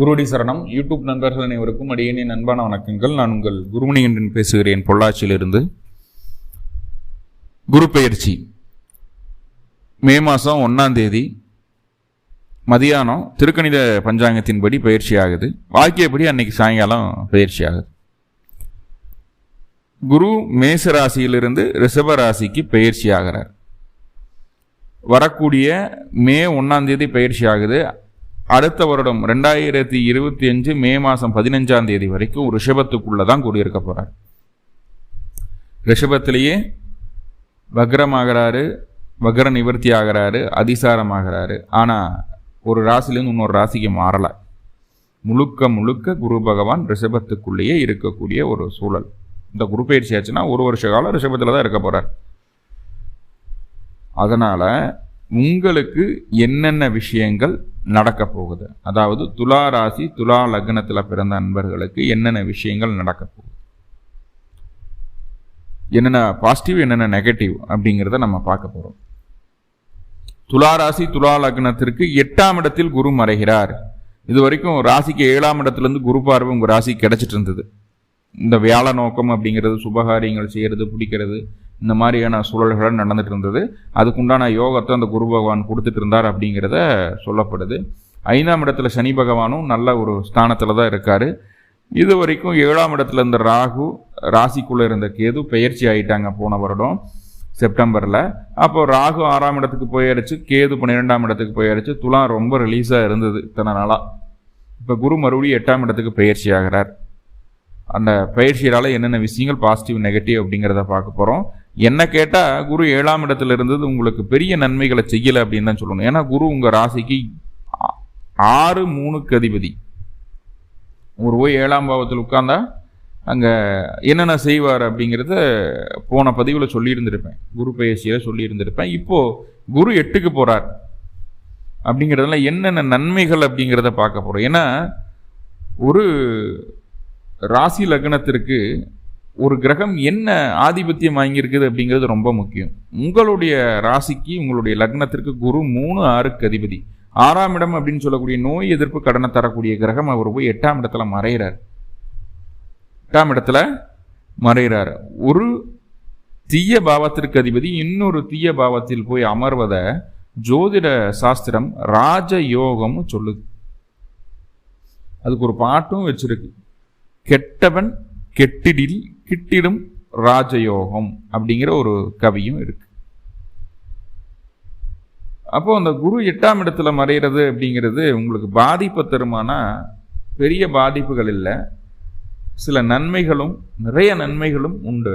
குருடி சரணம். யூடியூப் நண்பர்கள் அனைவருக்கும் அடியனின் அன்பான வணக்கங்கள். நான் உங்கள் குருமணி என்று பேசுகிறேன் பொள்ளாச்சியிலிருந்து. குரு பெயர்ச்சி. மே மாதம் ஒன்றாம் தேதி. மதியானம் திருக்கணித பஞ்சாங்கத்தின்படி பயிற்சி ஆகுது. வாக்கியப்படி அன்னைக்கு சாயங்காலம் பயிற்சி ஆகுது. குரு மேச ராசியிலிருந்து ரிஷப ராசிக்கு பயிற்சி ஆகிறார். வரக்கூடிய மே ஒன்றாம் தேதி பயிற்சி ஆகுது. அடுத்த வருடம் ரெண்டாயிரத்தி இருபத்தி அஞ்சு மே மாதம் பதினஞ்சாம் தேதி வரைக்கும் ரிஷபத்துக்குள்ளே தான் கூடியிருக்க போகிறார் ரிஷபத்திலேயே வக்ரமாகிறாரு வக்ர நிவர்த்தி ஆகிறாரு அதிசாரம் ஆகிறாரு ஆனால் ஒரு ராசிலேருந்து இன்னொரு ராசிக்கு மாறலை. முழுக்க முழுக்க குரு பகவான் ரிஷபத்துக்குள்ளேயே இருக்கக்கூடிய ஒரு சூழல். இந்த குரு பயிற்சி ஆச்சுன்னா ஒரு வருஷ காலம் ரிஷபத்தில் தான் இருக்க போகிறார் அதனால் உங்களுக்கு என்னென்ன விஷயங்கள் நடக்க போகுது? அதாவது துலா ராசி துலா லக்னத்தில் பிறந்த நண்பர்களுக்கு என்னென்ன விஷயங்கள் நடக்க போகுது? என்னென்ன பாசிட்டிவ் என்னென்ன நெகட்டிவ் அப்படிங்கிறத நம்ம பார்க்க போகிறோம் துலா ராசி துலா லக்னத்திற்கு எட்டாம் இடத்தில் குரு மறைகிறார். இது வரைக்கும் ராசிக்கு ஏழாம் இடத்துலேருந்து குரு பார்வை உங்கள் ராசி கிடைச்சிட்டு இருந்தது. இந்த வியாழ நோக்கம் அப்படிங்கிறது சுபகாரியங்கள் செய்கிறது பிடிக்கிறது இந்த மாதிரியான சூழல்களும் நடந்துட்டு இருந்தது. அதுக்குண்டான யோகத்தை அந்த குரு பகவான் கொடுத்துட்டு இருந்தார் அப்படிங்கிறத சொல்லப்படுது. ஐந்தாம் இடத்துல சனி பகவானும் நல்ல ஒரு ஸ்தானத்தில் தான் இருக்கார். இது வரைக்கும் ஏழாம் இடத்துல இருந்த ராகு ராசிக்குள்ளே இருந்த கேது பெயர்ச்சி ஆகிட்டாங்க போன வருடம் செப்டம்பரில். அப்போ ராகு ஆறாம் இடத்துக்கு போயிடுச்சு கேது பன்னிரெண்டாம் இடத்துக்கு போயிடுச்சு துலாம் ரொம்ப ரிலீஸாக இருந்தது இத்தனை நாளாக இப்போ குரு மறுபடியும் எட்டாம் இடத்துக்கு பயிற்சி ஆகிறார். அந்த பயிற்சியால் என்னென்ன விஷயங்கள் பாசிட்டிவ் நெகட்டிவ் அப்படிங்கிறத பார்க்க போகிறோம் என்ன கேட்டால் குரு ஏழாம் இடத்துல இருந்தது உங்களுக்கு பெரிய நன்மைகளை செய்யலை அப்படின்னு தான் சொல்லணும். ஏன்னா குரு உங்கள் ராசிக்கு ஆறு மூணுக்கு அதிபதி. ஒரு போய் ஏழாம் பாவத்தில் உட்காந்தா அங்கே என்னென்ன செய்வார் அப்படிங்கிறத போன பதிவில் சொல்லியிருந்திருப்பேன். குரு பயிற்சியில் சொல்லியிருந்திருப்பேன். இப்போது குரு எட்டுக்கு போகிறார் அப்படிங்கிறதுல என்னென்ன நன்மைகள் அப்படிங்கிறத பார்க்க போகிறோம் ஏன்னா ஒரு ராசி லக்னத்திற்கு ஒரு கிரகம் என்ன ஆதிபத்தியம் வாங்கியிருக்குது அப்படிங்கிறது ரொம்ப முக்கியம். உங்களுடைய ராசிக்கு உங்களுடைய லக்னத்திற்கு குரு மூணு ஆறுக்கு அதிபதி. ஆறாம் இடம் அப்படின்னு சொல்லக்கூடிய நோய் எதிர்ப்பு கடனை தரக்கூடிய கிரகம் அவர் போய் எட்டாம் இடத்துல மறைகிறார் எட்டாம் இடத்துல மறைகிறார் ஒரு தீய பாவத்திற்கு அதிபதி இன்னொரு தீய பாவத்தில் போய் அமர்வதை ஜோதிட சாஸ்திரம் ராஜ யோகம்னு சொல்லுது. அதுக்கு ஒரு பாட்டும் வச்சிருக்கு. கெட்டவன் கெட்டிடில் கிட்டிடும் ராஜயோகம் அப்படிங்கிற ஒரு கவியும் இருக்கு. அப்போ அந்த குரு எட்டாம் இடத்துல மறைகிறது அப்படிங்கிறது உங்களுக்கு பாதிப்பை தருமானா? பெரிய பாதிப்புகள் இல்லை. சில நன்மைகளும் நிறைய நன்மைகளும் உண்டு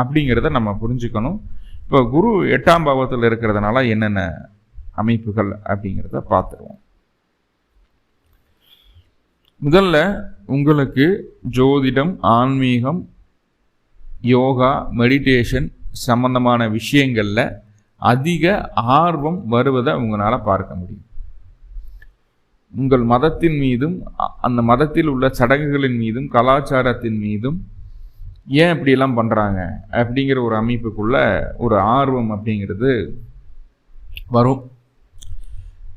அப்படிங்கிறத நம்ம புரிஞ்சுக்கணும். இப்போ குரு எட்டாம் பாவத்தில் இருக்கிறதுனால என்னென்ன அமைப்புகள் அப்படிங்கிறத பார்த்துருவோம். முதல்ல உங்களுக்கு ஜோதிடம் ஆன்மீகம் யோகா மெடிடேஷன் சம்பந்தமான விஷயங்களில் அதிக ஆர்வம் வருவதை உங்களால் பார்க்க முடியும். உங்கள் மதத்தின் மீதும் அந்த மதத்தில் உள்ள சடங்குகளின் மீதும் கலாச்சாரத்தின் மீதும் ஏன் இப்படியெல்லாம் பண்ணுறாங்க அப்படிங்கிற ஒரு அமைப்புக்குள்ள ஒரு ஆர்வம் அப்படிங்கிறது வரும்.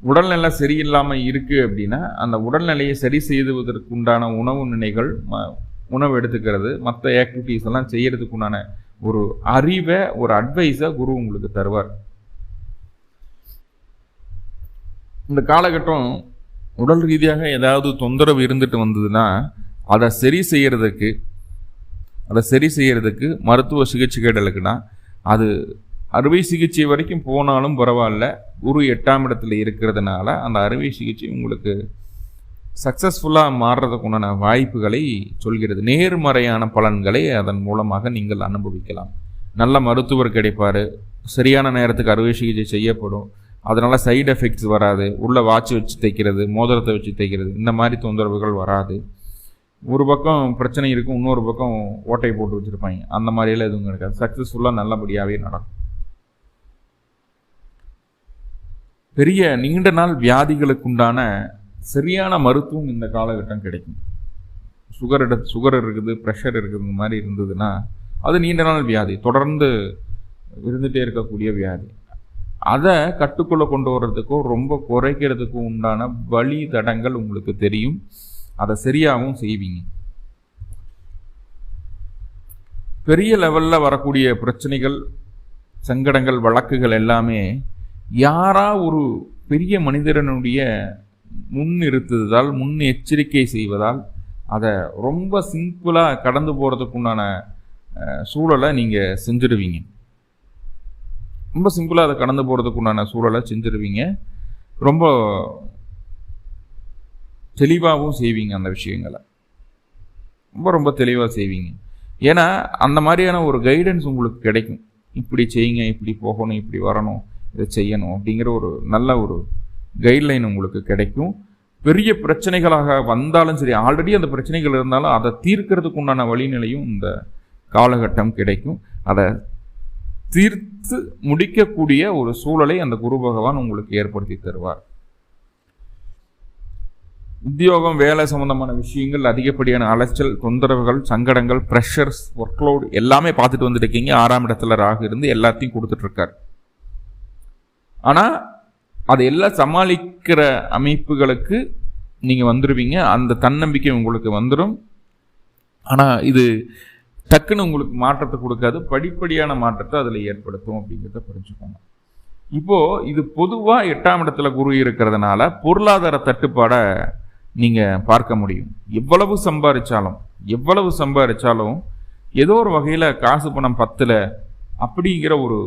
உடல்நிலை சரியில்லாமல் இருக்குது அப்படின்னா அந்த உடல்நிலையை சரி செய்துவதற்கு உண்டான உணவு நினைகள் ம- உணவு எடுத்துக்கிறது மற்ற ஆக்டிவிட்டீஸ் எல்லாம் செய்கிறதுக்கு உண்டான ஒரு அறிவை ஒரு அட்வைஸை குரு உங்களுக்கு தருவார். இந்த காலகட்டம் உடல் ரீதியாக ஏதாவது தொந்தரவு இருந்துட்டு வந்ததுன்னா அதை சரி செய்கிறதுக்கு அதை சரி செய்கிறதுக்கு மருத்துவ சிகிச்சை கேடலுக்குன்னா அது அறுவை சிகிச்சை வரைக்கும் போனாலும் பரவாயில்ல. குரு எட்டாம் இடத்துல இருக்கிறதுனால அந்த அறுவை சிகிச்சை உங்களுக்கு சக்ஸஸ்ஃபுல்லாக மாறுறதுக்குண்டான வாய்ப்புகளை சொல்கிறது. நேர்மறையான பலன்களை அதன் மூலமாக நீங்கள் அனுபவிக்கலாம். நல்ல மருத்துவர் கிடைப்பார். சரியான நேரத்துக்கு அறுவை சிகிச்சை செய்யப்படும். அதனால் சைடு எஃபெக்ட்ஸ் வராது. உள்ளே வாட்ச் வச்சு தைக்கிறது மோதிரத்தை வச்சு தைக்கிறது இந்த மாதிரி தொந்தரவுகள் வராது. ஒரு பக்கம் பிரச்சனை இருக்கும் இன்னொரு பக்கம் ஓட்டை போட்டு வச்சுருப்பாங்க. அந்த மாதிரியெல்லாம் எதுவும் இருக்காது சக்ஸஸ்ஃபுல்லாக நல்லபடியாகவே நடக்கும். பெரிய நீண்ட நாள் வியாதிகளுக்குண்டான சரியான மருத்துவம் இந்த காலகட்டம் கிடைக்கும். சுகர் எடு சுகர் இருக்குது ப்ரெஷர் இருக்குது இந்த மாதிரி இருந்ததுன்னா அது நீண்ட நாள் வியாதி தொடர்ந்து இருந்துகிட்டே இருக்கக்கூடிய வியாதி. அதை கட்டுக்குள்ளே கொண்டு வர்றதுக்கும் ரொம்ப குறைக்கிறதுக்கும் உண்டான வழி தடங்கள் உங்களுக்கு தெரியும். அதை சரியாகவும் செய்வீங்க. பெரிய லெவலில் வரக்கூடிய பிரச்சனைகள் சங்கடங்கள் வழக்குகள் எல்லாமே யாரா ஒரு பெரிய மனிதரனுடைய முன்னிறுத்ததால் முன் எச்சரிக்கை செய்வதால் அதை ரொம்ப சிம்பிளாக கடந்து போகிறதுக்குண்டான சூழலை நீங்கள் செஞ்சிடுவீங்க ரொம்ப சிம்பிளாக அதை கடந்து போகிறதுக்குண்டான சூழலை செஞ்சிடுவீங்க ரொம்ப தெளிவாகவும் செய்வீங்க அந்த விஷயங்களை. ரொம்ப ரொம்ப தெளிவாக செய்வீங்க. ஏன்னா அந்த மாதிரியான ஒரு கைடன்ஸ் உங்களுக்கு கிடைக்கும். இப்படி செய்யுங்க இப்படி போகணும் இப்படி வரணும். இதை செய்யணும் அப்படிங்கிற ஒரு நல்ல ஒரு கைட்லைன் உங்களுக்கு கிடைக்கும். பெரிய பிரச்சனைகளாக வந்தாலும் சரி ஆல்ரெடி அந்த பிரச்சனைகள் இருந்தாலும் அதை தீர்க்கிறதுக்கு உண்டான வழிநிலையும் இந்த காலகட்டம் கிடைக்கும். அதை தீர்த்து முடிக்கக்கூடிய ஒரு சூழலை அந்த குரு பகவான் உங்களுக்கு ஏற்படுத்தி தருவார். உத்தியோகம் வேலை சம்பந்தமான விஷயங்கள் அதிகப்படியான அலைச்சல் தொந்தரவுகள் சங்கடங்கள் ப்ரெஷர்ஸ் ஒர்க்லோடு எல்லாமே பார்த்துட்டு வந்துட்டு இருக்கீங்க. ஆறாம் இடத்துல ராகு இருந்து எல்லாத்தையும் கொடுத்துட்ருக்கார் ஆனால் அதை எல்லாம் சமாளிக்கிற அமைப்புகளுக்கு நீங்கள் வந்துடுவீங்க அந்த தன்னம்பிக்கை உங்களுக்கு வந்துடும் ஆனால் இது டக்குன்னு உங்களுக்கு மாற்றத்தை கொடுக்காது. படிப்படியான மாற்றத்தை அதில் ஏற்படுத்தும் அப்படிங்கிறத புரிஞ்சுக்கோங்க. இப்போது இது பொதுவாக எட்டாம் இடத்துல குரு இருக்கிறதுனால பொருளாதார தட்டுப்பாடை நீங்கள் பார்க்க முடியும். எவ்வளவு சம்பாதிச்சாலும் எவ்வளவு சம்பாதிச்சாலும் ஏதோ ஒரு வகையில் காசு பணம் பத்தில் அப்படிங்கிற ஒரு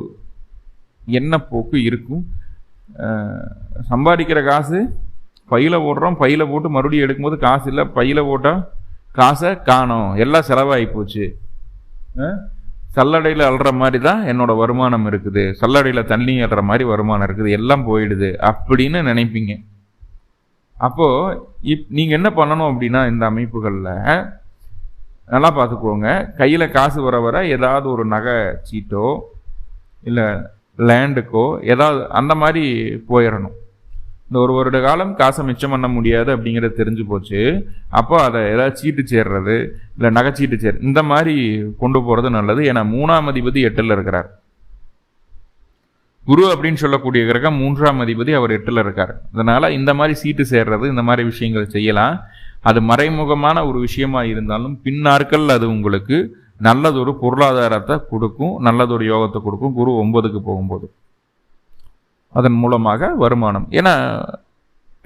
என்ன போக்கு இருக்கும். சம்பாதிக்கிற காசு பையில் போடுறோம் பையில் போட்டு மறுபடியும் எடுக்கும்போது காசு இல்லை பையில் போட்டால் காசை காணும். எல்லாம் செலவாகி போச்சு. சல்லடையில் அல்ற மாதிரி தான் என்னோடய வருமானம் இருக்குது. சல்லடையில் தண்ணி அல்ற மாதிரி வருமானம் இருக்குது. எல்லாம் போயிடுது அப்படின்னு நினைப்பீங்க. அப்போது இப் நீங்கள் என்ன பண்ணணும் அப்படின்னா இந்த அமைப்புகளில் நல்லா பார்த்துக்கோங்க. கையில் காசு வர வர ஏதாவது ஒரு நகை சீட்டோ இல்லை லேண்டுக்கோ ஏதாவது அந்த மாதிரி போயிடணும் இந்த ஒரு வருட காலம் காசை மிச்சம் பண்ண முடியாது அப்படிங்கிறது தெரிஞ்சு போச்சு. அப்போ அதை ஏதாவது சீட்டு சேர்றது இல்லை நகைச்சீட்டு சேர் இந்த மாதிரி கொண்டு போகிறது நல்லது. ஏன்னா மூணாம் அதிபதி எட்டில் இருக்கிறார். குரு அப்படின்னு சொல்லக்கூடிய கிரகம் மூன்றாம் அதிபதி அவர் எட்டில் இருக்கார். அதனால் இந்த மாதிரி சீட்டு சேர்றது இந்த மாதிரி விஷயங்கள் செய்யலாம். அது மறைமுகமான ஒரு விஷயமா இருந்தாலும் பின்னாட்கள் அது உங்களுக்கு நல்லதொரு பொருளாதாரத்தை கொடுக்கும் நல்லதொரு யோகத்தை கொடுக்கும் குரு ஒன்பதுக்கு போகும்போது. அதன் மூலமாக வருமானம். ஏன்னா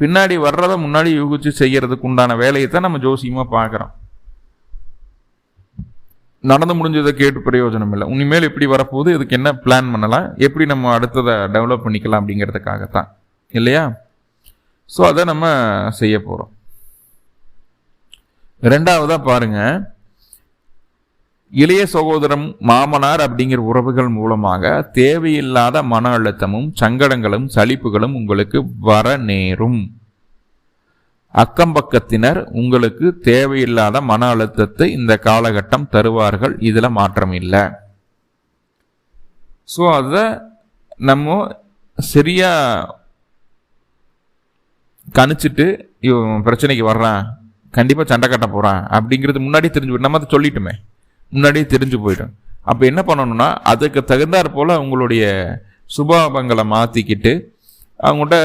பின்னாடி வர்றதை முன்னாடி யூகிச்சு செய்கிறதுக்கு உண்டான வேலையை தான் நம்ம ஜோசியமாக பார்க்குறோம். நடந்து முடிஞ்சதை கேட்டு பிரயோஜனம் இல்லை. இனிமேல் எப்படி வரப்போகுது இதுக்கு என்ன பிளான் பண்ணலாம் எப்படி நம்ம அடுத்ததை டெவலப் பண்ணிக்கலாம் அப்படிங்கிறதுக்காகத்தான். இல்லையா? ஸோ அதை நம்ம செய்ய போகிறோம் ரெண்டாவதாக பாருங்கள் இளைய சகோதரம் மாமனார் அப்படிங்கிற உறவுகள் மூலமாக தேவையில்லாத மன அழுத்தமும் சங்கடங்களும் சலிப்புகளும் உங்களுக்கு வர நேரும். அக்கம்பக்கத்தினர் உங்களுக்கு தேவையில்லாத மன அழுத்தத்தை இந்த காலகட்டம் தருவார்கள். இதில் மாற்றம் இல்லை ஸோ அதை நம்ம சரியாக கணிச்சிட்டு இவன் பிரச்சனைக்கு வர்றான். கண்டிப்பாக சண்டை கட்ட போகிறான் அப்படிங்கிறது முன்னாடி தெரிஞ்சு நம்ம அதை சொல்லிட்டுமே. முன்னாடியே தெரிஞ்சு போயிடும். அப்போ என்ன பண்ணணும்னா அதுக்கு தகுந்தாற் போல் உங்களுடைய சுபாவங்களை மாற்றிக்கிட்டு அவங்கள்ட்ட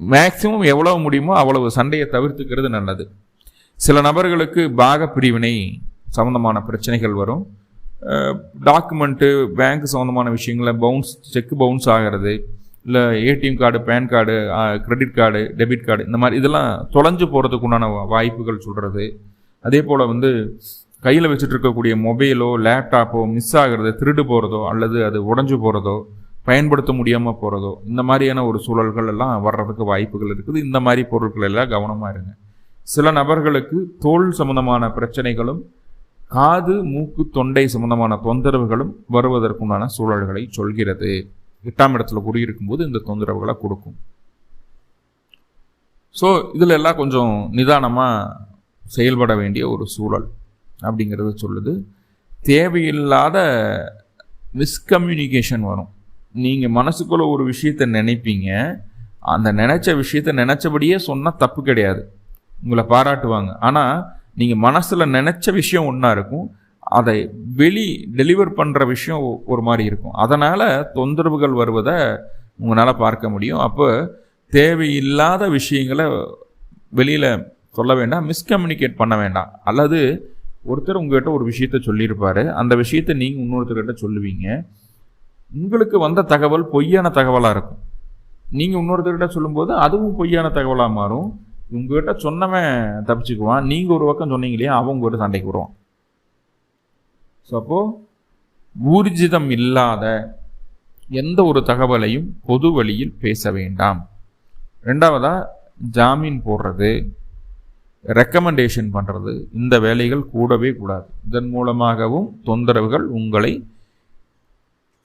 மேக்சிமம் எவ்வளவு முடியுமோ அவ்வளவு சண்டையை தவிர்த்துக்கிறது நல்லது. சில நபர்களுக்கு பாக பிரிவினை சம்மந்தமான பிரச்சனைகள் வரும். டாக்குமெண்ட்டு பேங்க் சம்மந்தமான விஷயங்களில் பவுன்ஸ் செக் பவுன்ஸ் ஆகிறது இல்லை ATM card PAN card credit card debit card இந்த மாதிரி இதெல்லாம் தொலைஞ்சு போகிறதுக்கு உண்டான வாய்ப்புகள் சொல்கிறது அதே போல் வந்து கையில் வச்சுட்டு இருக்கக்கூடிய மொபைலோ லேப்டாப்போ மிஸ் ஆகிறது திருடு போகிறதோ அல்லது அது உடஞ்சு போகிறதோ பயன்படுத்த முடியாமல் போகிறதோ இந்த மாதிரியான ஒரு சூழல்கள் எல்லாம் வர்றதுக்கு வாய்ப்புகள் இருக்குது. இந்த மாதிரி பொருட்கள் எல்லாம் கவனமாக இருங்க. சில நபர்களுக்கு தோல் சம்பந்தமான பிரச்சனைகளும் காது மூக்கு தொண்டை சம்பந்தமான தொந்தரவுகளும் வருவதற்குண்டான சூழல்களை சொல்கிறது. எட்டாம் இடத்துல குடியிருக்கும் போது இந்த தொந்தரவுகளை கொடுக்கும். ஸோ இதில் எல்லாம் கொஞ்சம் நிதானமாக செயல்பட வேண்டிய ஒரு சூழல். அப்படிங்கிறத சொல்லுது. தேவையில்லாத மிஸ்கம்யூனிகேஷன் வரும். நீங்கள் மனசுக்குள்ளே ஒரு விஷயத்தை நினைப்பீங்க. அந்த நினச்ச விஷயத்த நினச்சபடியே சொன்னால் தப்பு கிடையாது. உங்களை பாராட்டுவாங்க. ஆனால் நீங்கள் மனசில் நினச்ச விஷயம் ஒன்றா இருக்கும். அதை வெளி டெலிவர் பண்ணுற விஷயம் ஒரு மாதிரி இருக்கும். அதனால் தொந்தரவுகள் வருவதை உங்களால் பார்க்க முடியும். அப்போ தேவையில்லாத விஷயங்களை வெளியில் சொல்ல வேண்டாம் மிஸ்கம்யூனிகேட் பண்ண வேண்டாம். அல்லது ஒருத்தர் உங்ககிட்ட ஒரு விஷயத்த சொல்லியிருப்பார். அந்த விஷயத்தை நீங்கள் இன்னொருத்தர்கிட்ட சொல்லுவீங்க. உங்களுக்கு வந்த தகவல் பொய்யான தகவலாக இருக்கும். நீங்கள் இன்னொருத்தர்கிட்ட சொல்லும்போது அதுவும் பொய்யான தகவலாக மாறும். உங்ககிட்ட சொன்னவன் தப்பிச்சுக்குவான். நீங்கள் ஒரு பக்கம் சொன்னீங்க இல்லையா அவன் உங்ககிட்ட சண்டைக்கு வருவான். ஸோ அப்போது ஊர்ஜிதம் இல்லாத எந்த ஒரு தகவலையும் பொது வழியில் பேச வேண்டாம். ரெண்டாவதாக ஜாமீன் போடுறது. ரெக்கமெண்டேஷன் பண்ணுறது இந்த வேலைகள் கூடவே கூடாது. இதன் மூலமாகவும் தொந்தரவுகள் உங்களை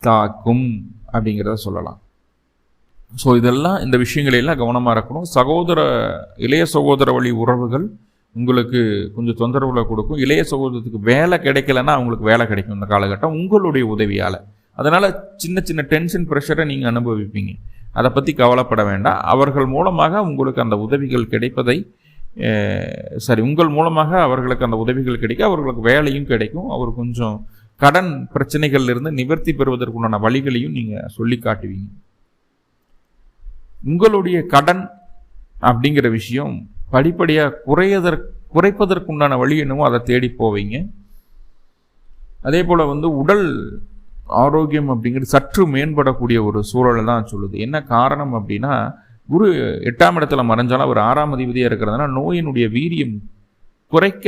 தாக்கும் அப்படிங்கிறத சொல்லலாம். ஸோ இதெல்லாம் இந்த விஷயங்களெல்லாம் கவனமாக இருக்கணும். சகோதர இளைய சகோதர வழி உறவுகள் உங்களுக்கு கொஞ்சம் தொந்தரவுகளை கொடுக்கும். இளைய சகோதரத்துக்கு வேலை கிடைக்கலன்னா அவங்களுக்கு வேலை கிடைக்கும் இந்த காலகட்டம் உங்களுடைய உதவியால். அதனால் சின்ன சின்ன டென்ஷன் ப்ரெஷரை நீங்கள் அனுபவிப்பீங்க. அதை பற்றி கவலைப்பட வேண்டாம். அவர்கள் மூலமாக உங்களுக்கு அந்த உதவிகள் கிடைப்பதை சரி உங்கள் மூலமாக அவர்களுக்கு அந்த உதவிகள் கிடைக்க அவர்களுக்கு வேலையும் கிடைக்கும். அவர் கொஞ்சம் கடன் பிரச்சனைகள்லேருந்து நிவர்த்தி பெறுவதற்குண்டான வழிகளையும் நீங்கள் சொல்லி காட்டுவீங்க. உங்களுடைய கடன் அப்படிங்கிற விஷயம் படிப்படியாக குறையதற்கு குறைப்பதற்குண்டான வழி என்னவோ அதை தேடி போவீங்க. அதே போல் வந்து உடல் ஆரோக்கியம் அப்படிங்கிறது சற்று மேம்படக்கூடிய ஒரு சூழலை தான் சொல்லுது. என்ன காரணம் அப்படின்னா குரு எட்டாம் இடத்துல மறைஞ்சாலும் அவர் ஆறாம் அதிபதியாக இருக்கிறதுனால நோயினுடைய வீரியம் குறைக்க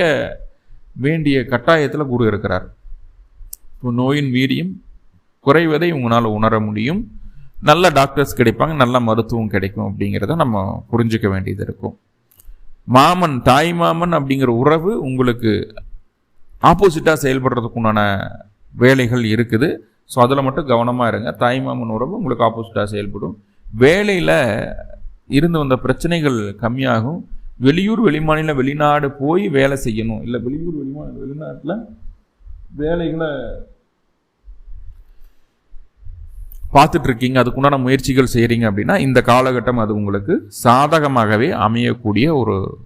வேண்டிய கட்டாயத்தில் குரு இருக்கிறார். இப்போ நோயின் வீரியம் குறைவதை உங்களால் உணர முடியும். நல்ல டாக்டர்ஸ் கிடைப்பாங்க நல்ல மருத்துவம் கிடைக்கும் அப்படிங்கிறத நம்ம புரிஞ்சிக்க வேண்டியது இருக்கும். மாமன் தாய் மாமன் அப்படிங்கிற உறவு உங்களுக்கு ஆப்போசிட்டாக செயல்படுறதுக்கு உண்டான வேலைகள் இருக்குது. ஸோ அதில் மட்டும் கவனமாக இருங்க. தாய் மாமன் உறவு உங்களுக்கு ஆப்போசிட்டாக செயல்படும். வேலையில் இருந்து வந்த பிரச்சனைகள் கம்மியாகும். வெளியூர் வெளிமாநிலம் வெளிநாடு போய் வேலை செய்யணும். இல்லை வெளியூர் வெளிமாநில வெளிநாட்டில் வேலைகளை பார்த்துட்ருக்கீங்க. அதுக்குண்டான முயற்சிகள் செய்கிறீங்க அப்படின்னா இந்த காலகட்டம் அது உங்களுக்கு சாதகமாகவே அமையக்கூடிய ஒரு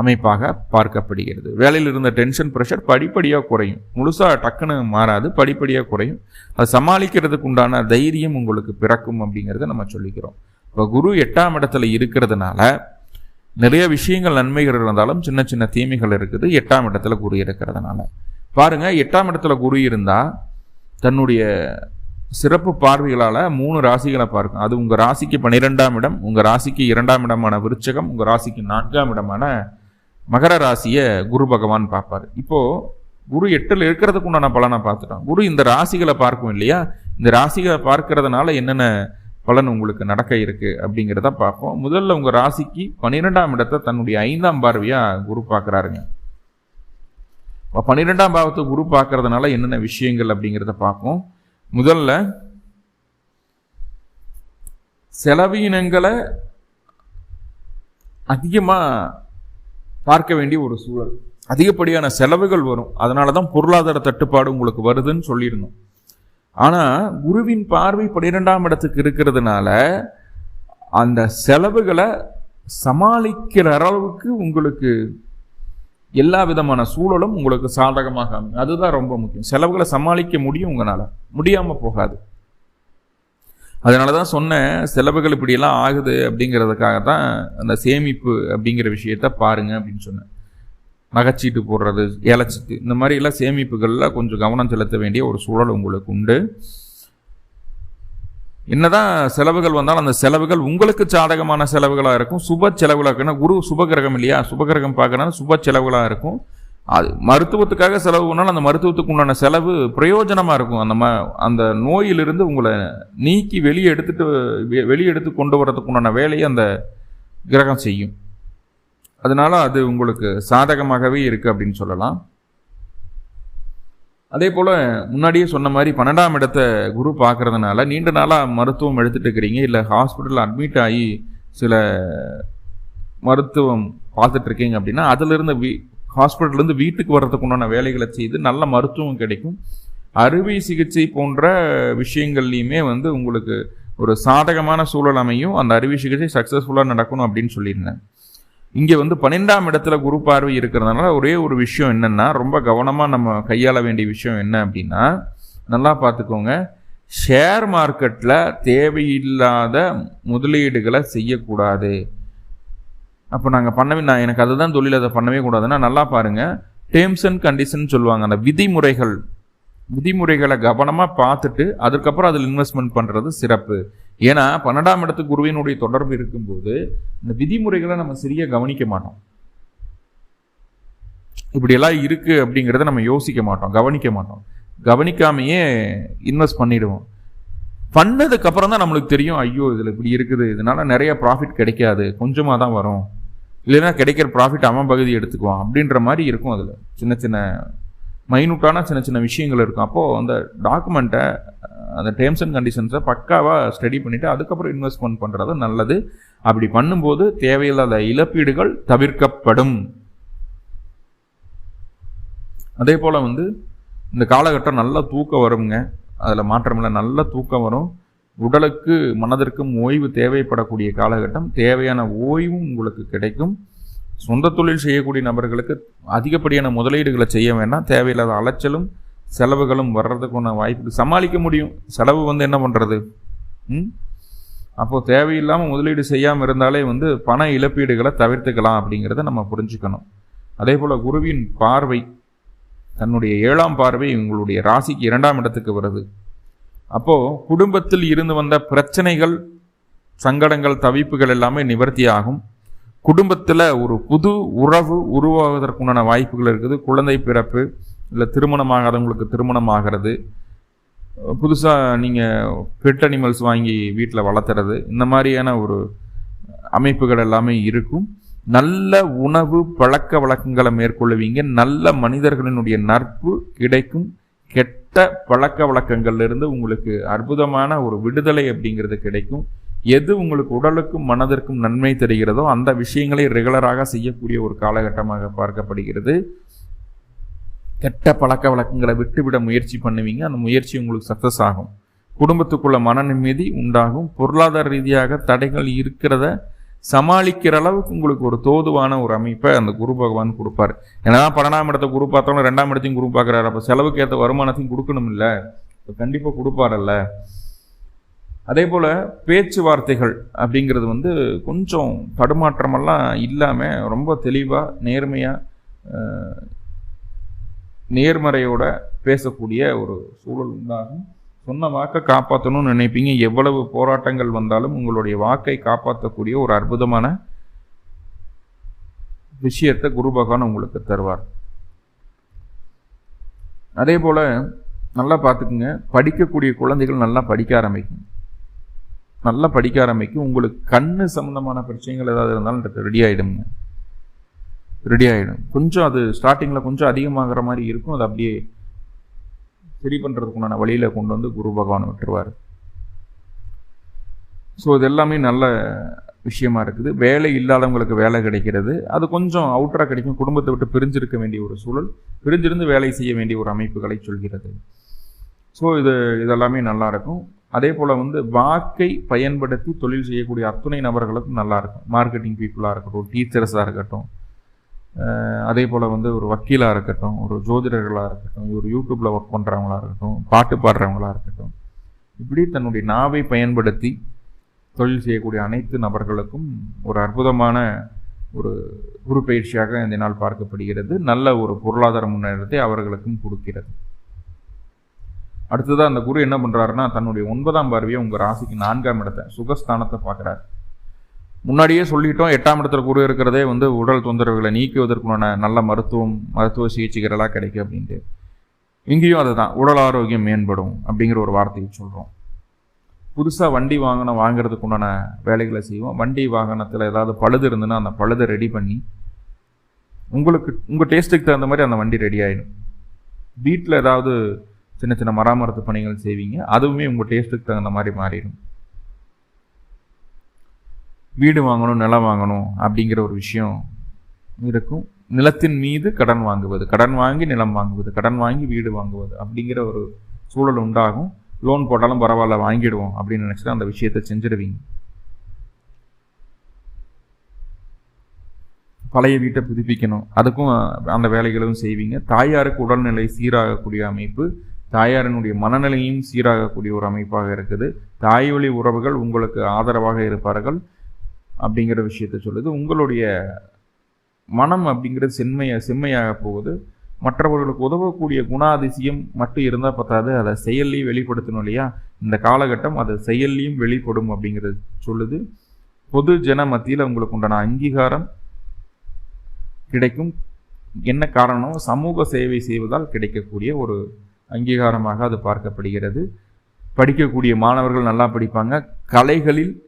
அமைப்பாக பார்க்கப்படுகிறது. வேலையில் இருந்த டென்ஷன் ப்ரெஷர் படிப்படியாக குறையும். முழுசாக டக்குன்னு மாறாது படிப்படியாக குறையும். அது சமாளிக்கிறதுக்கு உண்டான தைரியம் உங்களுக்கு பிறக்கும் அப்படிங்கிறத நம்ம சொல்லிக்கிறோம். இப்போ குரு எட்டாம் இடத்துல இருக்கிறதுனால நிறைய விஷயங்கள் நன்மைகள் இருந்தாலும் சின்ன சின்ன தீமைகள் இருக்குது. எட்டாம் இடத்துல குரு இருக்கிறதுனால. பாருங்கள் எட்டாம் இடத்துல குரு இருந்தால் தன்னுடைய சிறப்பு பார்வைகளால் மூணு ராசிகளை பார்க்கும். அது உங்கள் ராசிக்கு பன்னிரெண்டாம் இடம் உங்கள் ராசிக்கு இரண்டாம் இடமான விருச்சகம் உங்கள் ராசிக்கு நான்காம் இடமான மகர ராசியை குரு பகவான் பார்ப்பார். இப்போது குரு எட்டில் இருக்கிறதுக்கு உண்டான பலனை பார்த்துட்டோம். குரு இந்த ராசிகளை பார்க்கும் இல்லையா? இந்த ராசிகளை பார்க்கறதுனால என்னென்ன பலன் உங்களுக்கு நடக்க இருக்கு அப்படிங்கிறத பார்ப்போம். முதல்ல உங்கள் ராசிக்கு பன்னிரெண்டாம் இடத்தை தன்னுடைய ஐந்தாம் பார்வையாக குரு பார்க்குறாருங்க. பன்னிரெண்டாம் பாவத்தை குரு பார்க்கறதுனால என்னென்ன விஷயங்கள் அப்படிங்கிறத பார்ப்போம். முதல்ல செலவீனங்களை அதிகமாக பார்க்க வேண்டிய ஒரு சூழல். அதிகப்படியான செலவுகள் வரும். அதனால தான் பொருளாதார தட்டுப்பாடு உங்களுக்கு வருதுன்னு சொல்லியிருந்தோம். ஆனால் குருவின் பார்வை பன்னிரெண்டாம் இடத்துக்கு இருக்கிறதுனால அந்த செலவுகளை சமாளிக்கிற அளவுக்கு உங்களுக்கு எல்லா விதமான சூழலும் உங்களுக்கு சாதகமாக அமையும். அதுதான் ரொம்ப முக்கியம். செலவுகளை சமாளிக்க முடியும் உங்களால். முடியாமல் போகாது. அதனால தான் சொன்னேன் செலவுகள் இப்படியெல்லாம் ஆகுது அப்படிங்கிறதுக்காக தான் அந்த சேமிப்பு அப்படிங்கிற விஷயத்த பாருங்க அப்படின்னு சொன்னேன். நகைச்சீட்டு போடுறது இலச்சிட்டு இந்த மாதிரி எல்லாம் சேமிப்புகளில் கொஞ்சம் கவனம் செலுத்த வேண்டிய ஒரு சூழல் உங்களுக்கு உண்டு. என்னதான் செலவுகள் வந்தாலும் அந்த செலவுகள் உங்களுக்கு சாதகமான செலவுகளாக இருக்கும். சுப செலவுகளாக இருக்குன்னா குரு சுபகிரகம் இல்லையா? சுபகிரகம் பார்க்கறதுனால சுப செலவுகளாக இருக்கும். அது மருத்துவத்துக்காக செலவு பண்ணாலும் அந்த மருத்துவத்துக்கு உண்டான செலவு பிரயோஜனமாக இருக்கும். அந்த ம அந்த நோயிலிருந்து உங்களை நீக்கி வெளியே எடுத்துட்டு வெளியே எடுத்து கொண்டு வரதுக்கு உண்டான வேலையை அந்த கிரகம் செய்யும். அதனால அது உங்களுக்கு சாதகமாகவே இருக்குது அப்படின்னு சொல்லலாம். அதே போல் முன்னாடியே சொன்ன மாதிரி பன்னெண்டாம் இடத்த குரு பார்க்கறதுனால நீண்ட நாளாக மருத்துவம் எடுத்துகிட்டு இருக்கிறீங்க. இல்லை ஹாஸ்பிட்டலில் அட்மிட் ஆகி சில மருத்துவம் பார்த்துட்ருக்கீங்க அப்படின்னா அதிலிருந்து வீ ஹாஸ்பிட்டல்லேருந்து வீட்டுக்கு வர்றதுக்கு உண்டான வேலைகளை செய்து நல்ல மருத்துவம் கிடைக்கும். அறுவை சிகிச்சை போன்ற விஷயங்கள்லையுமே வந்து உங்களுக்கு ஒரு சாதகமான சூழல் அமையும். அந்த அறுவை சிகிச்சை சக்ஸஸ்ஃபுல்லாக நடக்கணும் அப்படின்னு சொல்லியிருந்தேன். இங்கே வந்து பன்னெண்டாம் இடத்துல குரு பார்வை இருக்கிறதுனால ஒரே ஒரு விஷயம் என்னென்னா ரொம்ப கவனமாக நம்ம கையாள வேண்டிய விஷயம் என்ன அப்படின்னா நல்லா பார்த்துக்கோங்க. ஷேர் மார்க்கெட்டில் தேவையில்லாத முதலீடுகளை செய்யக்கூடாது. அப்போ நாங்கள் பண்ணவே நான் எனக்கு அதுதான் தொழில் அதை பண்ணவே கூடாதுன்னா நல்லா பாருங்கள் டேர்ம்ஸ் அண்ட் கண்டிஷன் சொல்லுவாங்க. அந்த விதிமுறைகள் விதிமுறைகளை கவனமாக பார்த்துட்டு அதுக்கப்புறம் அதில் இன்வெஸ்ட்மெண்ட் பண்ணுறது சிறப்பு. ஏன்னா பன்னெண்டாம் இடத்து குருவினுடைய தொடர்பு இருக்கும்போது இந்த விதிமுறைகளை நம்ம சரியாக கவனிக்க மாட்டோம். இப்படியெல்லாம் இருக்குது அப்படிங்கிறத நம்ம யோசிக்க மாட்டோம் கவனிக்க மாட்டோம். கவனிக்காமையே இன்வெஸ்ட் பண்ணிடுவோம். பண்ணதுக்கப்புறம் தான் நம்மளுக்கு தெரியும் ஐயோ இதில் இப்படி இருக்குது இதனால நிறைய ப்ராஃபிட் கிடைக்காது கொஞ்சமாக தான் வரும். இல்லைன்னா கிடைக்கிற ப்ராஃபிட் அவன் பகுதி எடுத்துக்குவான் அப்படின்ற மாதிரி இருக்கும் அதில். சின்ன சின்ன மைனூட்டான சின்ன சின்ன விஷயங்கள் இருக்கும். அப்போது அந்த டாக்குமெண்ட்டை அந்த டேர்ம்ஸ் அண்ட் கண்டிஷன்ஸை பக்காவாக ஸ்டடி பண்ணிவிட்டு அதுக்கப்புறம் இன்வெஸ்ட்மெண்ட் பண்ணுறது நல்லது. அப்படி பண்ணும்போது தேவையில்லாத இழப்பீடுகள் தவிர்க்கப்படும். அதே போல் வந்து இந்த காலகட்டம் நல்ல தூக்கம் வருங்க. அதில் மாற்றமில்லை நல்ல தூக்கம் வரும். உடலுக்கு மனதிற்கும் ஓய்வு தேவைப்படக்கூடிய காலகட்டம் தேவையான ஓய்வும் உங்களுக்கு கிடைக்கும். சொந்த தொழில் செய்யக்கூடிய நபர்களுக்கு அதிகப்படியான முதலீடுகளை செய்ய வேண்டாம். தேவையில்லாத அலைச்சலும் செலவுகளும் வர்றதுக்கான வாய்ப்பு சமாளிக்க முடியும். செலவு வந்து என்ன பண்ணுறது ம்? அப்போது தேவையில்லாமல் முதலீடு செய்யாமல் இருந்தாலே வந்து பண இழப்பீடுகளை தவிர்த்துக்கலாம் அப்படிங்கிறத நம்ம புரிஞ்சுக்கணும். அதே போல் குருவின் பார்வை தன்னுடைய ஏழாம் பார்வை உங்களுடைய ராசிக்கு இரண்டாம் இடத்துக்கு வருது. அப்போது குடும்பத்தில் இருந்து வந்த பிரச்சனைகள் சங்கடங்கள் தவிப்புகள் எல்லாமே நிவர்த்தி ஆகும். குடும்பத்தில் ஒரு புது உறவு உருவாவதற்குண்டான வாய்ப்புகள் இருக்குது. குழந்தை பிறப்பு இல்லை திருமணம் ஆகாதவங்களுக்கு திருமணம் ஆகிறது புதுசாக நீங்கள் பெட் அனிமல்ஸ் வாங்கி வீட்டில் வளர்த்துறது. இந்த மாதிரியான ஒரு அமைப்புகள் எல்லாமே இருக்கும். நல்ல உணவு பழக்க வழக்கங்களை மேற்கொள்ளுவீங்க. நல்ல மனிதர்களினுடைய நட்பு கிடைக்கும். கெட்ட பழக்க வழக்கங்கள்லேருந்து உங்களுக்கு அற்புதமான ஒரு விடுதலை அப்படிங்கிறது கிடைக்கும். எது உங்களுக்கு உடலுக்கும் மனதிற்கும் நன்மை தருகிறதோ அந்த விஷயங்களை ரெகுலராக செய்யக்கூடிய ஒரு காலகட்டமாக பார்க்கப்படுகிறது. கெட்ட பழக்க வழக்கங்களை விட்டுவிட முயற்சி பண்ணுவீங்க. அந்த முயற்சி உங்களுக்கு சக்ஸஸ் ஆகும். குடும்பத்துக்குள்ள மன நிம்மதி உண்டாகும். பொருளாதார ரீதியாக தடைகள் இருக்கிறத சமாளிக்கிற அளவுக்கு உங்களுக்கு ஒரு தோதுவான ஒரு அமைப்பை அந்த குரு பகவான் கொடுப்பார். ஏன்னா பன்னெண்டாம் இடத்த குரு பார்த்தோம்னா ரெண்டாம் இடத்தையும் குரு பார்க்குறாரு. அப்போ செலவுக்கு ஏற்ற வருமானத்தையும் கொடுக்கணும் இல்லை இப்போ கண்டிப்பாக கொடுப்பாரல்ல அதே போல் பேச்சுவார்த்தைகள் அப்படிங்கிறது வந்து கொஞ்சம் தடுமாற்றமெல்லாம் இல்லாமல் ரொம்ப தெளிவாக நேர்மையாக நேர்மறையோட பேசக்கூடிய ஒரு சூழல் உண்டாகும். சொன்ன வாக்கை காப்பாற்றணும்னு நினைப்பீங்க. எவ்வளவு போராட்டங்கள் வந்தாலும் உங்களுடைய வாக்கை காப்பாற்றக்கூடிய ஒரு அற்புதமான விஷயத்தை குரு பகவான் உங்களுக்கு தருவார். அதே போல் நல்லா பார்த்துக்குங்க. படிக்கக்கூடிய குழந்தைகள் நல்லா படிக்க ஆரம்பிக்கும். நல்லா படிக்க ஆரம்பிக்கும். உங்களுக்கு கண்ணு சம்மந்தமான பிரச்சனைகள் ஏதாவது இருந்தாலும் ரெடி ஆகிடுங்க ரெடி ஆகிடும் கொஞ்சம் அது ஸ்டார்டிங்கில் கொஞ்சம் அதிகமாகிற மாதிரி இருக்கும். அது அப்படியே சரி பண்ணுறதுக்குண்டான வழியில் கொண்டு வந்து குரு பகவான் விட்டுருவார். ஸோ இது எல்லாமே நல்ல விஷயமா இருக்குது. வேலை இல்லாதவங்களுக்கு வேலை கிடைக்கிறது. அது கொஞ்சம் அவுட்டராக கிடைக்கும். குடும்பத்தை விட்டு பிரிஞ்சிருக்க வேண்டிய ஒரு சூழல். பிரிஞ்சிருந்து வேலை செய்ய வேண்டிய ஒரு அமைப்புகளை சொல்கிறது. ஸோ இது இதெல்லாமே நல்லா இருக்கும். அதே போல் வந்து வாக்கை பயன்படுத்தி தொழில் செய்யக்கூடிய அத்துணை நபர்களுக்கும் நல்லா இருக்கும். மார்க்கெட்டிங் பீப்புளாக இருக்கட்டும் டீச்சர்ஸாக இருக்கட்டும் அதே போல் வந்து ஒரு வக்கீலாக இருக்கட்டும் ஒரு ஜோதிடர்களாக இருக்கட்டும் ஒரு யூடியூப்பில் ஒர்க் பண்ணுறவங்களா இருக்கட்டும் பாட்டு பாடுறவங்களாக இருக்கட்டும் இப்படி தன்னுடைய நாவை பயன்படுத்தி தொழில் செய்யக்கூடிய அனைத்து நபர்களுக்கும் ஒரு அற்புதமான ஒரு குரு பயிற்சியாக இந்த நாள் பார்க்கப்படுகிறது. நல்ல ஒரு பொருளாதார முன்னேற்றத்தை அவர்களுக்கும் கொடுக்கிறது. அடுத்ததாக அந்த குரு என்ன பண்ணுறாருன்னா தன்னுடைய ஒன்பதாம் பார்வையை உங்கள் ராசிக்கு நான்காம் இடத்தை சுகஸ்தானத்தை பார்க்குறாரு. முன்னாடியே சொல்லிட்டோம் எட்டாம் இடத்துல குரு இருக்கிறதே வந்து உடல் தொந்தரவுகளை நீக்குவதற்குண்டான நல்ல மருத்துவம் மருத்துவ சிகிச்சைகளெல்லாம் கிடைக்கும் அப்படின்ட்டு. இங்கேயும் அதுதான் உடல் ஆரோக்கியம் மேம்படும் அப்படிங்கிற ஒரு வார்த்தையை சொல்கிறோம் புதுசாக வண்டி வாகனம் வாங்கிறதுக்குண்டான வேலைகளை செய்வோம். வண்டி வாகனத்தில் ஏதாவது பழுது இருந்துன்னா அந்த பழுதை ரெடி பண்ணி உங்களுக்கு உங்கள் டேஸ்ட்டுக்கு தகுந்த மாதிரி அந்த வண்டி ரெடி ஆகிடும் வீட்டில் ஏதாவது சின்ன சின்ன மராமரத்து பணிகள் செய்வீங்க அதுவுமே உங்கள் டேஸ்ட்டுக்கு தகுந்த மாதிரி மாறிடும். வீடு வாங்கணும் நிலம் வாங்கணும் அப்படிங்கிற ஒரு விஷயம் இருக்கும். நிலத்தின் மீது கடன் வாங்குவது கடன் வாங்கி நிலம் வாங்குவது கடன் வாங்கி வீடு வாங்குவது அப்படிங்கிற ஒரு சூழல் உண்டாகும். லோன் போட்டாலும் பரவாயில்ல வாங்கிடுவோம் அப்படின்னு நினச்சிட்டு அந்த விஷயத்தை செஞ்சிடுவீங்க பழைய வீட்டை புதுப்பிக்கணும். அதுக்கும் அந்த வேலைகளும் செய்வீங்க. தாயாருக்கு உடல்நிலை சீராகக்கூடிய அமைப்பு தாயாரினுடைய மனநிலையும் சீராகக்கூடிய ஒரு அமைப்பாக இருக்குது. தாய் வழி உறவுகள் உங்களுக்கு ஆதரவாக இருப்பார்கள். அப்படிங்கிற விஷயத்த சொல்லுது. உங்களுடைய மனம் அப்படிங்கிறது செம்மைய செம்மையாக போகுது. மற்றவர்களுக்கு உதவக்கூடிய குணாதிசயம் மட்டும் இருந்தால் பத்தாது. அதை செயல்லையும் வெளிப்படுத்தணும் இல்லையா? இந்த காலகட்டம் அது செயல்லையும் வெளிப்படும் அப்படிங்கிறது சொல்லுது. பொது ஜன மத்தியில் உங்களுக்கு உண்டான அங்கீகாரம் கிடைக்கும். என்ன காரணம்? சமூக சேவை செய்வதால் கிடைக்கக்கூடிய ஒரு அங்கீகாரமாக அது பார்க்கப்படுகிறது. படிக்கக்கூடிய மாணவர்கள் நல்லா படிப்பாங்க. கலைகளில்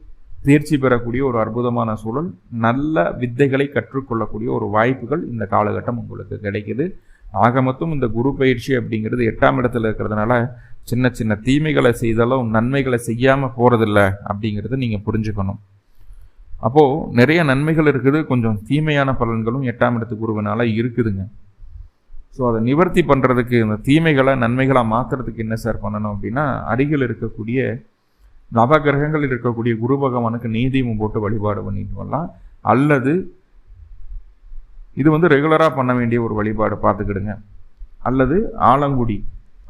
தேர்ச்சி பெறக்கூடிய ஒரு அற்புதமான சூழல் நல்ல வித்தைகளை கற்றுக்கொள்ளக்கூடிய ஒரு வாய்ப்புகள் இந்த காலகட்டம் உங்களுக்கு கிடைக்குது. ஆக மொத்தம் இந்த குரு பயிற்சி அப்படிங்கிறது எட்டாம் இடத்துல இருக்கிறதுனால சின்ன சின்ன தீமைகளை செய்தாலும் நன்மைகளை செய்யாமல் போகிறதில்ல அப்படிங்கிறத நீங்கள் புரிஞ்சுக்கணும். அப்போது நிறைய நன்மைகள் இருக்குது கொஞ்சம் தீமையான பலன்களும் எட்டாம் இடத்து குருவினால இருக்குதுங்க. ஸோ அதை நிவர்த்தி பண்ணுறதுக்கு இந்த தீமைகளை நன்மைகளாக மாற்றுறதுக்கு என்ன சார் பண்ணணும் அப்படின்னா அருகில் இருக்கக்கூடிய நவகிரகங்கள் இருக்கக்கூடிய குரு பகவானுக்கு நீதியும் போட்டு வழிபாடு பண்ணிட்டு வரலாம். அல்லது இது வந்து ரெகுலராக பண்ண வேண்டிய ஒரு வழிபாடு பார்த்துக்கிடுங்க. அல்லது ஆலங்குடி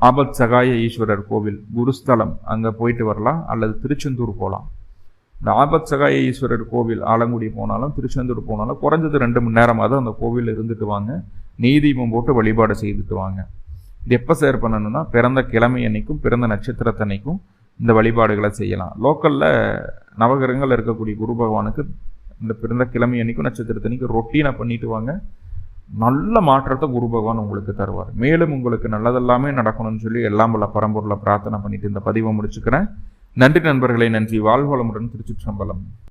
ஆபத் சகாய ஈஸ்வரர் கோவில் குருஸ்தலம் அங்கே போயிட்டு வரலாம். அல்லது திருச்செந்தூர் போகலாம் இந்த ஆபத் சகாய ஈஸ்வரர் கோவில் ஆலங்குடி போனாலும் திருச்செந்தூர் போனாலும் குறைஞ்சது ரெண்டு மணி நேரமாவது அந்த கோவில் இருந்துட்டு வாங்க. நீதிமம் போட்டு வழிபாடு செய்துட்டு வாங்க. இது எப்போ சேர் பண்ணணும்னா பிறந்த கிழமை அன்னைக்கும் பிறந்த நட்சத்திரத்தன்னைக்கும் இந்த வழிபாடுகளை செய்யலாம். லோக்கலில் நவகிரகங்கள் இருக்கக்கூடிய குரு பகவானுக்கு இந்த பிறந்த கிழமை அன்னைக்கும் நட்சத்திரத்தன்னைக்கு ரொட்டீனாக பண்ணிட்டு வாங்க. நல்ல மாற்றத்தை குரு பகவான் உங்களுக்கு தருவார். மேலும் உங்களுக்கு நல்லதெல்லாமே நடக்கணும்னு சொல்லி எல்லாம் பல பரம்பொருளை பிரார்த்தனை பண்ணிட்டு இந்த பதிவை முடிச்சுக்கிறேன். நன்றி நண்பர்களை நன்றி. வாழ்வளமுடன் திருச்சிற்றம்பலம்.